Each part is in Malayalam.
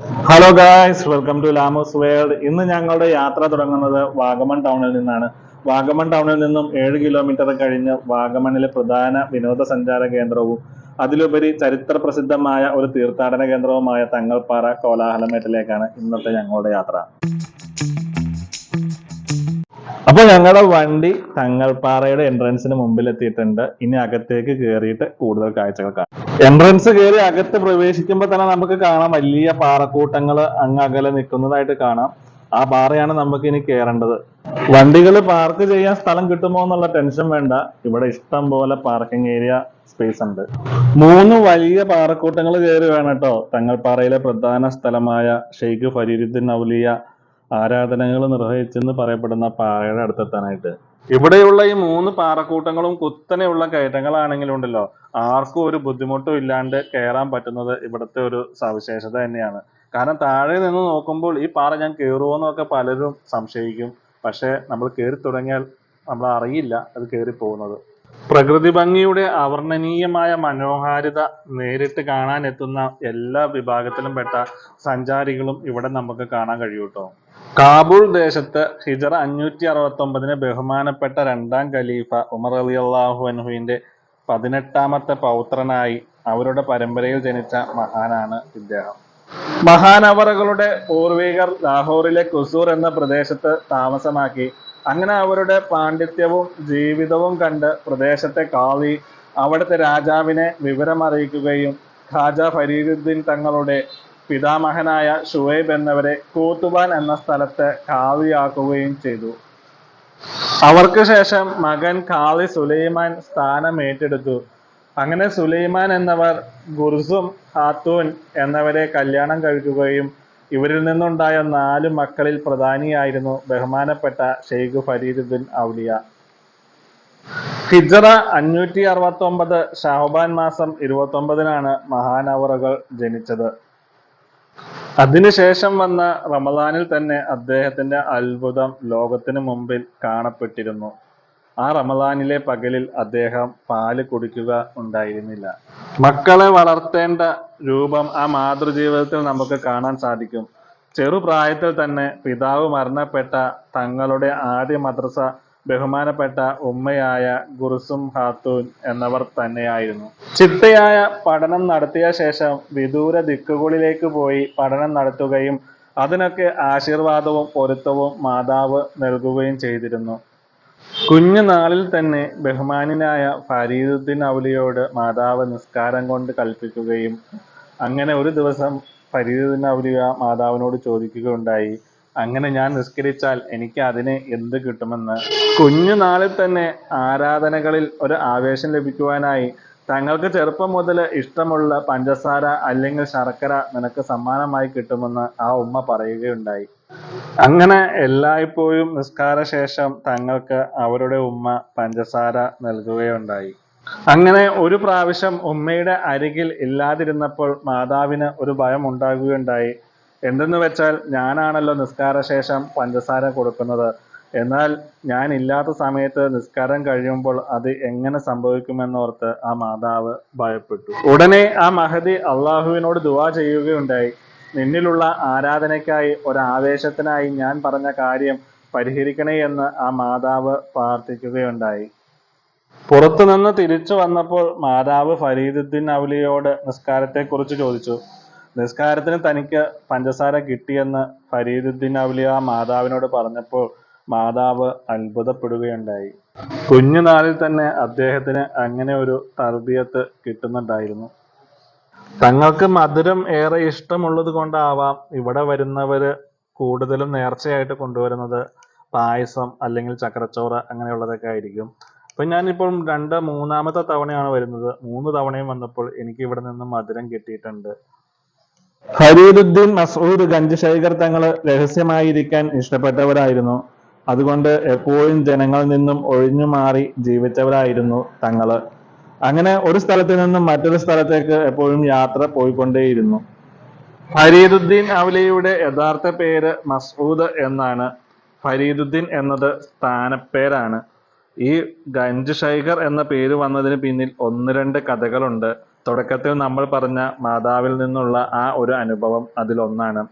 Hello guys welcome to Lamos world ഇന്ന് ഞങ്ങളുടെ യാത്ര തുടങ്ങുന്നത് വാഗമൺ ടൗണിൽ നിന്നാണ്. വാഗമൺ ടൗണിൽ നിന്നും ഏഴ് കിലോമീറ്റർ കഴിഞ്ഞ് വാഗമണിലെ പ്രധാന വിനോദസഞ്ചാര കേന്ദ്രവും അതിലുപരി ചരിത്ര പ്രസിദ്ധമായ ഒരു തീർത്ഥാടന കേന്ദ്രവുമായ തങ്ങൾപ്പാറ കോലാഹലമേട്ടിലേക്കാണ് ഇന്നത്തെ ഞങ്ങളുടെ യാത്ര. അപ്പൊ ഞങ്ങളുടെ വണ്ടി തങ്ങൾപ്പാറയുടെ എൻട്രൻസിന് മുമ്പിൽ എത്തിയിട്ടുണ്ട് ഇനി അകത്തേക്ക് കയറിയിട്ട് കൂടുതൽ കാഴ്ചകൾ കാണാം. എൻട്രൻസ് കയറി അകത്ത് പ്രവേശിക്കുമ്പോൾ തന്നെ നമുക്ക് കാണാം വലിയ പാറക്കൂട്ടങ്ങൾ അങ്ങ് അകലെ നിൽക്കുന്നതായിട്ട് കാണാം. ആ പാറയാണ് നമുക്ക് ഇനി കയറേണ്ടത് വണ്ടികൾ പാർക്ക് ചെയ്യാൻ സ്ഥലം കിട്ടുമോ എന്നുള്ള ടെൻഷൻ വേണ്ട. ഇവിടെ ഇഷ്ടം പോലെ പാർക്കിംഗ് ഏരിയ സ്പേസ് ഉണ്ട്. മൂന്ന് വലിയ പാറക്കൂട്ടങ്ങൾ കയറി വേണം കേട്ടോ. തങ്ങൾപ്പാറയിലെ പ്രധാന സ്ഥലമായ ഷെയ്ഖ് ഫരീദുദ്ദീൻ ഔലിയ ആരാധനകൾ നിർവഹിച്ചെന്ന് പറയപ്പെടുന്ന പാറയുടെ അടുത്തെത്താനായിട്ട്. ഇവിടെയുള്ള ഈ മൂന്ന് പാറക്കൂട്ടങ്ങളും കുത്തനെയുള്ള കയറ്റങ്ങളാണെങ്കിലും ഉണ്ടല്ലോ. ആർക്കും ഒരു ബുദ്ധിമുട്ടും ഇല്ലാണ്ട് കയറാൻ പറ്റുന്നത് ഇവിടുത്തെ ഒരു സവിശേഷത തന്നെയാണ്. കാരണം താഴെ നിന്ന് നോക്കുമ്പോൾ ഈ പാറ ഞാൻ കയറുമോന്നൊക്കെ പലരും സംശയിക്കും. പക്ഷെ നമ്മൾ കയറി തുടങ്ങിയാൽ നമ്മൾ അറിയില്ല അത് കയറി പോകുന്നത്. പ്രകൃതി ഭംഗിയുടെ അവർണനീയമായ മനോഹാരിത നേരിട്ട് കാണാൻ എത്തുന്ന എല്ലാ വിഭാഗത്തിലും പെട്ട സഞ്ചാരികളും ഇവിടെ നമുക്ക് കാണാൻ കഴിയൂട്ടോ? കാബൂൾ ദേശത്ത് ഹിജറ അഞ്ഞൂറ്റി അറുപത്തി ഒമ്പതിന് ബഹുമാനപ്പെട്ട രണ്ടാം ഖലീഫ ഉമർ അലി അള്ളാഹു അൻഹുവിന്റെ പതിനെട്ടാമത്തെ പൗത്രനായി അവരുടെ പരമ്പരയിൽ ജനിച്ച മഹാനാണ് ഇദ്ദേഹം. മഹാനവറുകളുടെ പൂർവികർ ലാഹോറിലെ കുസൂർ എന്ന പ്രദേശത്ത് താമസമാക്കി. അങ്ങനെ അവരുടെ പാണ്ഡിത്യവും ജീവിതവും കണ്ട് പ്രദേശത്തെ കാളി അവിടുത്തെ രാജാവിനെ വിവരമറിയിക്കുകയും ഖാജ ഫരീദുദ്ദീൻ തങ്ങളുടെ പിതാമഹനായ ഷുവൈബ് എന്നവരെ കൂത്തുബാൻ എന്ന സ്ഥലത്ത് കാവിയാക്കുകയും ചെയ്തു. അവർക്ക് ശേഷം മകൻ ഖാളി സുലൈമാൻ സ്ഥാനം ഏറ്റെടുത്തു അങ്ങനെ സുലൈമാൻ എന്നവർ ഗുർസും ഹാത്തൂൻ എന്നവരെ കല്യാണം കഴിക്കുകയും ഇവരിൽ നിന്നുണ്ടായ നാല് മക്കളിൽ പ്രധാനിയായിരുന്നു ബഹുമാനപ്പെട്ട ഷെയ്ഖ് ഫരീദുദ്ദീൻ ഔലിയ. ഹിജറ അഞ്ഞൂറ്റി അറുപത്തി ഒമ്പത് ഷാഹുബാൻ മാസം ഇരുപത്തി ഒമ്പതിനാണ് മഹാനവറുകൾ ജനിച്ചത്. അതിനുശേഷം വന്ന റമദാനിൽ തന്നെ അദ്ദേഹത്തിന്റെ അത്ഭുതം ലോകത്തിന് മുമ്പിൽ കാണപ്പെട്ടിരുന്നു. ആ റമദാനിലെ പകലിൽ അദ്ദേഹം പാൽ കുടിക്കുക ഉണ്ടായിരുന്നില്ല. മക്കളെ വളർത്തേണ്ട രൂപം ആ മാതൃജീവിതത്തിൽ നമുക്ക് കാണാൻ സാധിക്കും. ചെറുപ്രായത്തിൽ തന്നെ പിതാവ് മരണപ്പെട്ട തങ്ങളുടെ ആദ്യ മദ്രസ ബഹുമാനപ്പെട്ട ഉമ്മയായ ഗുർസും ഖാത്തൂൻ എന്നവർ തന്നെയായിരുന്നു. ചിട്ടയായ പഠനം നടത്തിയ ശേഷം വിദൂര ദിക്കുകളിലേക്ക് പോയി പഠനം നടത്തുകയും അതിനൊക്കെ ആശീർവാദവും പൊരുത്തവും മാതാവ് നൽകുകയും ചെയ്തിരുന്നു. കുഞ്ഞുനാളിൽ തന്നെ ബഹുമാനായ ഫരീദുദ്ദീൻ ഔലിയോട് മാതാവ് നിസ്കാരം കൊണ്ട് കൽപ്പിക്കുകയും അങ്ങനെ ഒരു ദിവസം ഫരീദുദ്ദീൻ ഔലിയ മാതാവിനോട് ചോദിക്കുകയുണ്ടായി. അങ്ങനെ ഞാൻ നിസ്കരിച്ചാൽ എനിക്ക് അതിന് എന്ത് കിട്ടുമെന്ന്. കുഞ്ഞുനാളിൽ തന്നെ ആരാധനകളിൽ ഒരു ആവേശം ലഭിക്കുവാനായി തങ്ങൾക്ക് ചെറുപ്പം മുതൽ ഇഷ്ടമുള്ള പഞ്ചസാര അല്ലെങ്കിൽ ശർക്കര നിനക്ക് സമ്മാനമായി കിട്ടുമെന്ന് ആ ഉമ്മ പറയുകയുണ്ടായി. അങ്ങനെ എല്ലായ്പ്പോഴും നിസ്കാര ശേഷം തങ്ങൾക്ക് അവരുടെ ഉമ്മ പഞ്ചസാര നൽകുകയുണ്ടായി. അങ്ങനെ ഒരു പ്രാവശ്യം ഉമ്മയുടെ അരികിൽ ഇല്ലാതിരുന്നപ്പോൾ മാതാവിന് ഒരു ഭയം ഉണ്ടാകുകയുണ്ടായി. എന്തെന്ന് വെച്ചാൽ ഞാനാണല്ലോ നിസ്കാരശേഷം പഞ്ചസാര കൊടുക്കുന്നത്. എന്നാൽ ഞാൻ ഇല്ലാത്ത സമയത്ത് നിസ്കാരം കഴിയുമ്പോൾ അത് എങ്ങനെ സംഭവിക്കുമെന്നോർത്ത് ആ മാതാവ് ഭയപ്പെട്ടു. ഉടനെ ആ മഹതി അള്ളാഹുവിനോട് ദുവാ ചെയ്യുകയുണ്ടായി. നിന്നിലുള്ള ആരാധനയ്ക്കായി ഒരാവേശത്തിനായി ഞാൻ പറഞ്ഞ കാര്യം പരിഹരിക്കണേ എന്ന് ആ മാതാവ് പ്രാർത്ഥിക്കുകയുണ്ടായി. പുറത്തുനിന്ന് തിരിച്ചു വന്നപ്പോൾ മാതാവ് ഫരീദുദ്ദീൻ ഔലിയോട് നിസ്കാരത്തെക്കുറിച്ച് ചോദിച്ചു. നിസ്കാരത്തിന് തനിക്ക് പഞ്ചസാര കിട്ടിയെന്ന് ഫരീദുദ്ദീൻ അവലിയ മാതാവിനോട് പറഞ്ഞപ്പോൾ മാതാവ് അത്ഭുതപ്പെടുകയുണ്ടായി. കുഞ്ഞുനാളിൽ തന്നെ അദ്ദേഹത്തിന് അങ്ങനെ ഒരു തർബിയത്ത് കിട്ടുന്നുണ്ടായിരുന്നു. തങ്ങൾക്ക് മധുരം ഏറെ ഇഷ്ടമുള്ളത് കൊണ്ടാവാം ഇവിടെ വരുന്നവര് കൂടുതലും നേർച്ചയായിട്ട് കൊണ്ടുവരുന്നത് പായസം അല്ലെങ്കിൽ ചക്കരച്ചോറ് അങ്ങനെയുള്ളതൊക്കെ ആയിരിക്കും. അപ്പൊ ഞാനിപ്പോൾ രണ്ട് മൂന്നാമത്തെ തവണയാണ് വരുന്നത്. മൂന്ന് തവണയും വന്നപ്പോൾ എനിക്ക് ഇവിടെ നിന്ന് മധുരം കിട്ടിയിട്ടുണ്ട്. ഫരീദുദ്ദീൻ മസൂദ് ഗഞ്ച് ശേഖർ തങ്ങൾ രഹസ്യമായിരിക്കാൻ ഇഷ്ടപ്പെട്ടവരായിരുന്നു. അതുകൊണ്ട് എപ്പോഴും ജനങ്ങളിൽ നിന്നും ഒഴിഞ്ഞു മാറി ജീവിച്ചവരായിരുന്നു തങ്ങൾ. അങ്ങനെ ഒരു സ്ഥലത്ത് നിന്നും മറ്റൊരു സ്ഥലത്തേക്ക് എപ്പോഴും യാത്ര പോയിക്കൊണ്ടേയിരുന്നു. ഫരീദുദ്ദീൻ അവലിയുടെ യഥാർത്ഥ പേര് മസൂദ് എന്നാണ്. ഫരീദുദ്ദീൻ എന്നത് സ്ഥാനപ്പേരാണ്. ഈ ഗഞ്ച് ശൈഖർ എന്ന പേര് വന്നതിന് പിന്നിൽ ഒന്ന് രണ്ട് കഥകളുണ്ട്. തുടക്കത്തിൽ നമ്മൾ പറഞ്ഞ മാതാവിൽ നിന്നുള്ള ആ ഒരു അനുഭവം അതിലൊന്നാണ്.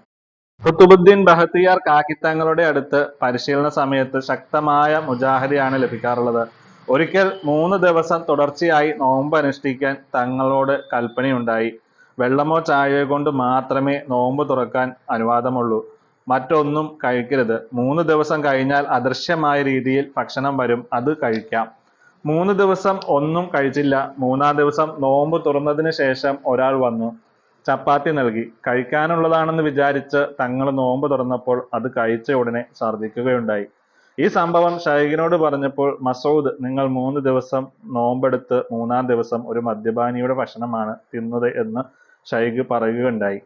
കുത്തുബുദ്ദീൻ ബഹത്തിയാർ കാക്കിത്തങ്ങളുടെ അടുത്ത് പരിശീലന സമയത്ത് ശക്തമായ മുജാഹരിയാണ് ലഭിക്കാറുള്ളത്. ഒരിക്കൽ മൂന്ന് ദിവസം തുടർച്ചയായി നോമ്പ് അനുഷ്ഠിക്കാൻ തങ്ങളോട് കൽപ്പനയുണ്ടായി. വെള്ളമോ ചായയോ കൊണ്ട് മാത്രമേ നോമ്പ് തുറക്കാൻ അനുവാദമുള്ളൂ. മറ്റൊന്നും കഴിക്കരുത്. മൂന്ന് ദിവസം കഴിഞ്ഞാൽ അദൃശ്യമായ രീതിയിൽ ഭക്ഷണം വരും. അത് കഴിക്കാം. മൂന്ന് ദിവസം ഒന്നും കഴിച്ചില്ല. മൂന്നാം ദിവസം നോമ്പ് തുറന്നതിന് ശേഷം ഒരാൾ വന്നു. ചപ്പാത്തി നൽകി. കഴിക്കാനുള്ളതാണെന്ന് വിചാരിച്ച് തങ്ങൾ നോമ്പ് തുറന്നപ്പോൾ അത് കഴിച്ച ഉടനെ ഛർദ്ദിക്കുകയുണ്ടായി. ഈ സംഭവം ഷൈഖിനോട് പറഞ്ഞപ്പോൾ മസൂദ് നിങ്ങൾ മൂന്ന് ദിവസം നോമ്പെടുത്ത് മൂന്നാം ദിവസം ഒരു മദ്യപാനിയുടെ ഭക്ഷണമാണ് തിന്നത് എന്ന് ഷൈഖ് പറയുകയുണ്ടായി.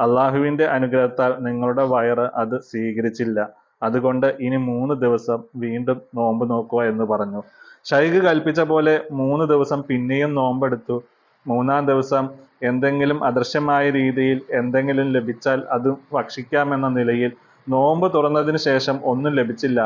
അള്ളാഹുവിന്റെ അനുഗ്രഹത്താൽ നിങ്ങളുടെ വയറ് അത് സ്വീകരിച്ചില്ല. അതുകൊണ്ട് ഇനി മൂന്ന് ദിവസം വീണ്ടും നോമ്പ് നോക്കുക എന്ന് പറഞ്ഞു. ഷൈഖ് കൽപ്പിച്ച പോലെ മൂന്ന് ദിവസം പിന്നെയും നോമ്പെടുത്തു. മൂന്നാം ദിവസം എന്തെങ്കിലും അദൃശ്യമായ രീതിയിൽ എന്തെങ്കിലും ലഭിച്ചാൽ അത് ഭക്ഷിക്കാമെന്ന നിലയിൽ നോമ്പ് തുറന്നതിന് ശേഷം ഒന്നും ലഭിച്ചില്ല.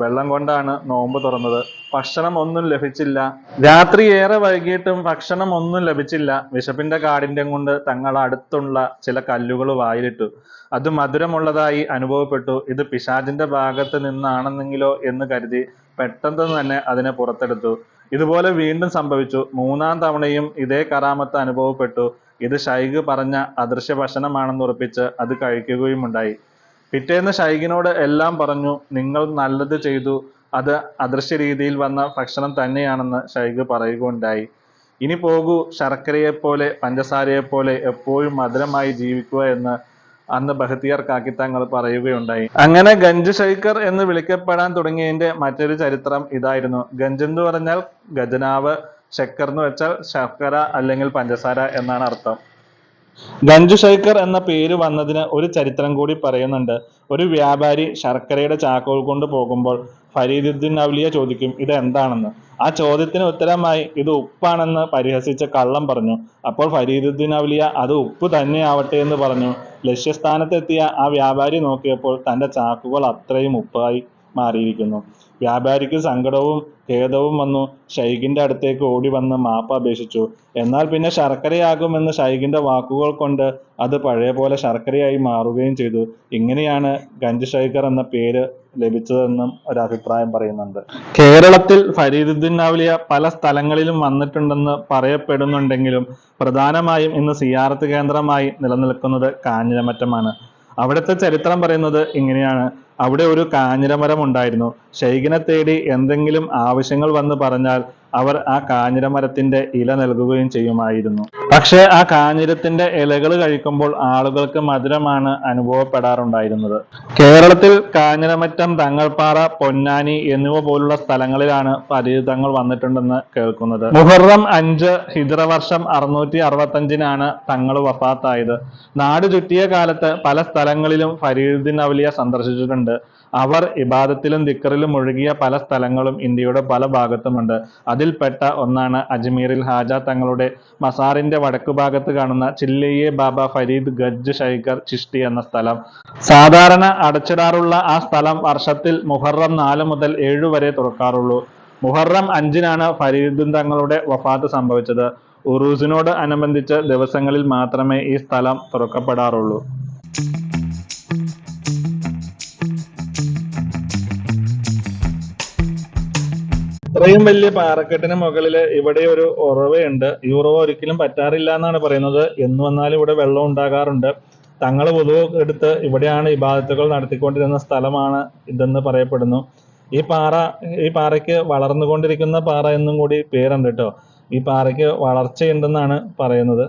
വെള്ളം കൊണ്ടാണ് നോമ്പ് തുറന്നത്. ഭക്ഷണം ഒന്നും ലഭിച്ചില്ല. രാത്രി ഏറെ വൈകിട്ടും ഭക്ഷണം ഒന്നും ലഭിച്ചില്ല. വിശപ്പിന്റെ കാഠിന്യം കൊണ്ട് തങ്ങൾ അടുത്തുള്ള ചില കല്ലുകൾ വായിലിട്ടു. അത് മധുരമുള്ളതായി അനുഭവപ്പെട്ടു. ഇത് പിശാചിന്റെ ഭാഗത്ത് നിന്നാണെന്നെങ്കിലോ എന്ന് കരുതി പെട്ടെന്ന് തന്നെ അതിനെ പുറത്തെടുത്തു. ഇതുപോലെ വീണ്ടും സംഭവിച്ചു. മൂന്നാം തവണയും ഇതേ കറാമത്ത് അനുഭവപ്പെട്ടു. ഇത് ശൈഖ് പറഞ്ഞ അദൃശ്യ ഭക്ഷണമാണെന്ന് ഉറപ്പിച്ച് അത് കഴിക്കുകയുമുണ്ടായി. പിറ്റേന്ന് ഷൈഖിനോട് എല്ലാം പറഞ്ഞു നിങ്ങൾ നല്ലത് ചെയ്തു. അത് അദൃശ്യ രീതിയിൽ വന്ന ഭക്ഷണം തന്നെയാണെന്ന് ഷൈഖ് പറയുകയുണ്ടായി. ഇനി പോകൂ. ശർക്കരയെപ്പോലെ പഞ്ചസാരയെപ്പോലെ എപ്പോഴും മധുരമായി ജീവിക്കുക എന്ന് അന്ന് ബഹത്തിയാർ കാക്കിത്തങ്ങൾ പറയുകയുണ്ടായി. അങ്ങനെ ഗഞ്ച് ഷൈക്കർ എന്ന് വിളിക്കപ്പെടാൻ തുടങ്ങിയതിന്റെ മറ്റൊരു ചരിത്രം ഇതായിരുന്നു. ഗഞ്ച് എന്ന് പറഞ്ഞാൽ ഖജനാവ് ശക്കർ എന്ന് വെച്ചാൽ ശർക്കര അല്ലെങ്കിൽ പഞ്ചസാര എന്നാണ് അർത്ഥം. ഗഞ്ചു ഷൈക്കർ എന്ന പേര് വന്നതിന് ഒരു ചരിത്രം കൂടി പറയുന്നുണ്ട്. ഒരു വ്യാപാരി ശർക്കരയുടെ ചാക്കുകൾ കൊണ്ട് പോകുമ്പോൾ ഫരീദുദ്ദീൻ അവലിയ ചോദിക്കും ഇത് എന്താണെന്ന്? ആ ചോദ്യത്തിന് ഉത്തരമായി ഇത് ഉപ്പാണെന്ന് പരിഹസിച്ച കള്ളം പറഞ്ഞു. അപ്പോൾ ഫരീദുദ്ദീൻ അവലിയ അത് ഉപ്പ് തന്നെയാവട്ടെ എന്ന് പറഞ്ഞു. ലക്ഷ്യസ്ഥാനത്തെത്തിയ ആ വ്യാപാരി നോക്കിയപ്പോൾ തന്റെ ചാക്കുകൾ അത്രയും ഉപ്പായി മാറിയിരിക്കുന്നു. വ്യാപാരിക്ക് സങ്കടവും ഖേദവും വന്നു. ഷൈഖിന്റെ അടുത്തേക്ക് ഓടി വന്ന് മാപ്പ് അപേക്ഷിച്ചു. എന്നാൽ പിന്നെ ശർക്കരയാകുമെന്ന് ഷൈഖിന്റെ വാക്കുകൾ കൊണ്ട് അത് പഴയ പോലെ ശർക്കരയായി മാറുകയും ചെയ്തു. ഇങ്ങനെയാണ് ഗഞ്ച് ഷൈഖർ എന്ന പേര് ലഭിച്ചതെന്നും ഒരു അഭിപ്രായം പറയുന്നുണ്ട്. കേരളത്തിൽ ഫരീദുദ്ദീൻ ഔലിയ പല സ്ഥലങ്ങളിലും വന്നിട്ടുണ്ടെന്ന് പറയപ്പെടുന്നുണ്ടെങ്കിലും പ്രധാനമായും ഇന്ന് സിയാറത്ത് കേന്ദ്രമായി നിലനിൽക്കുന്നത് കാഞ്ഞിരമറ്റമാണ്. അവിടുത്തെ ചരിത്രം പറയുന്നത് ഇങ്ങനെയാണ്. അവിടെ ഒരു കാഞ്ഞിരമരം ഉണ്ടായിരുന്നു. ഷെയ്ഖിനെ തേടി എന്തെങ്കിലും ആവശ്യങ്ങൾ വന്ന് പറഞ്ഞാൽ അവർ ആ കാഞ്ഞിരമരത്തിന്റെ ഇല നൽകുകയും ചെയ്യുമായിരുന്നു. പക്ഷേ ആ കാഞ്ഞിരത്തിന്റെ ഇലകൾ കഴിക്കുമ്പോൾ ആളുകൾക്ക് മധുരമാണ് അനുഭവപ്പെടാറുണ്ടായിരുന്നത്. കേരളത്തിൽ കാഞ്ഞിരമറ്റം തങ്ങൾപ്പാറ പൊന്നാനി എന്നിവ പോലുള്ള സ്ഥലങ്ങളിലാണ് പരിചിതങ്ങൾ വന്നിട്ടുണ്ടെന്ന് കേൾക്കുന്നത്. മുഹർറം അഞ്ച് ഹിജ്റ വർഷം അറുന്നൂറ്റി അറുപത്തഞ്ചിനാണ് തങ്ങൾ വഫാത്തായത്. നാട് ചുറ്റിയ കാലത്ത് പല സ്ഥലങ്ങളിലും ഫരീദുദ്ദീൻ അവലിയ സന്ദർശിച്ചിട്ടുണ്ട്. അവർ ഇബാദത്തിലും ദിക്കറിലും ഒഴുകിയ പല സ്ഥലങ്ങളും ഇന്ത്യയുടെ പല ഭാഗത്തുമുണ്ട്. അതിൽപ്പെട്ട ഒന്നാണ് അജ്മീറിൽ ഹാജ തങ്ങളുടെ മസാറിന്റെ വടക്കു ഭാഗത്ത് കാണുന്ന ചില്ലയെ ബാബ ഫരീദ് ഗജ് ഷൈഖർ ചിഷ്ടി എന്ന സ്ഥലം. സാധാരണ അടച്ചിടാറുള്ള ആ സ്ഥലം വർഷത്തിൽ മുഹറം നാല് മുതൽ ഏഴു വരെ തുറക്കാറുള്ളൂ. മുഹറം അഞ്ചിനാണ് ഫരീദ് തങ്ങളുടെ വഫാത്ത് സംഭവിച്ചത്. ഉറൂസിനോട് അനുബന്ധിച്ച് ദിവസങ്ങളിൽ മാത്രമേ ഈ സ്ഥലം തുറക്കപ്പെടാറുള്ളൂ. ഇത്രയും വലിയ പാറക്കെട്ടിന് മുകളിൽ ഇവിടെ ഒരു ഉറവയുണ്ട്. ഈ ഉറവ ഒരിക്കലും പറ്റാറില്ല എന്നാണ് പറയുന്നത്. എന്ന് വന്നാലും ഇവിടെ വെള്ളം ഉണ്ടാകാറുണ്ട്. തങ്ങൾ പൊതുവെ എടുത്ത് ഇവിടെയാണ് ഇബാദത്തുകൾ നടത്തിക്കൊണ്ടിരുന്ന സ്ഥലമാണ് ഇതെന്ന് പറയപ്പെടുന്നു. ഈ പാറ ഈ പാറയ്ക്ക് വളർന്നുകൊണ്ടിരിക്കുന്ന പാറ എന്നും കൂടി പേരുണ്ട് കേട്ടോ. ഈ പാറയ്ക്ക് വളർച്ചയുണ്ടെന്നാണ് പറയുന്നത്.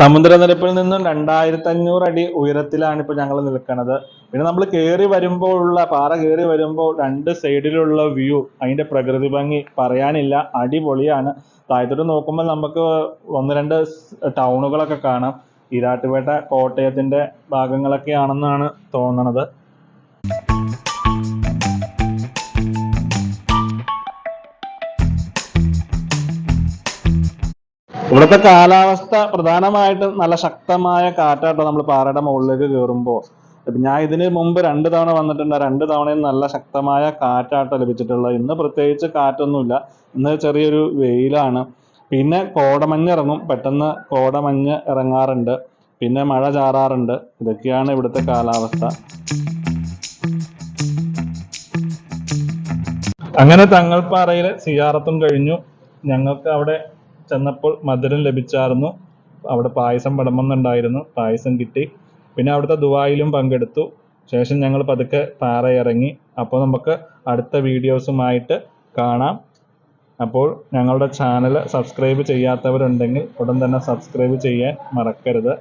സമുദ്രനിരപ്പിൽ നിന്നും രണ്ടായിരത്തി അഞ്ഞൂറ് അടി ഉയരത്തിലാണ് ഇപ്പൊ ഞങ്ങൾ നിൽക്കുന്നത് പിന്നെ നമ്മൾ കയറി വരുമ്പോഴുള്ള പാറ കയറി വരുമ്പോൾ രണ്ട് സൈഡിലുള്ള വ്യൂ അതിന്റെ പ്രകൃതി ഭംഗി പറയാനില്ല അടിപൊളിയാണ്. താഴത്തോട്ട് നോക്കുമ്പോൾ നമുക്ക് ഒന്ന് രണ്ട് ടൗണുകളൊക്കെ കാണാം. ഈരാട്ടുപേട്ട കോട്ടയത്തിന്റെ ഭാഗങ്ങളൊക്കെയാണെന്നാണ് തോന്നണത്. ഇവിടുത്തെ കാലാവസ്ഥ പ്രധാനമായിട്ടും നല്ല ശക്തമായ കാറ്റാട്ടോ നമ്മൾ പാറയുടെ മുകളിലേക്ക് കയറുമ്പോൾ ഞാൻ ഇതിന് മുമ്പ് രണ്ട് തവണ വന്നിട്ടുണ്ട്. രണ്ട് തവണയും നല്ല ശക്തമായ കാറ്റാട്ടോ ലഭിച്ചിട്ടുള്ളത്. ഇന്ന് പ്രത്യേകിച്ച് കാറ്റൊന്നുമില്ല. ഇന്ന് ചെറിയൊരു വെയിലാണ്. പിന്നെ കോടമഞ്ഞ് ഇറങ്ങും പെട്ടെന്ന് കോടമഞ്ഞ് ഇറങ്ങാറുണ്ട്. പിന്നെ മഴ ചാറാറുണ്ട്. ഇതൊക്കെയാണ് ഇവിടുത്തെ കാലാവസ്ഥ. അങ്ങനെ തങ്ങൾപ്പാറയിലെ സിയാറത്തും കഴിഞ്ഞു. ഞങ്ങൾക്ക് അവിടെ ചെന്നപ്പോൾ മധുരം ലഭിച്ചായിരുന്നു അവിടെ പായസം വിളമ്പുന്നുണ്ടായിരുന്നു പായസം കിട്ടി. പിന്നെ അവിടുത്തെ ദുബായിലും പങ്കെടുത്തു. ശേഷം ഞങ്ങൾ പതുക്കെ പാറയിറങ്ങി അപ്പോൾ നമുക്ക് അടുത്ത വീഡിയോസുമായിട്ട് കാണാം. അപ്പോൾ ഞങ്ങളുടെ ചാനൽ സബ്സ്ക്രൈബ് ചെയ്യാത്തവരുണ്ടെങ്കിൽ ഉടൻ തന്നെ സബ്സ്ക്രൈബ് ചെയ്യാൻ മറക്കരുത്.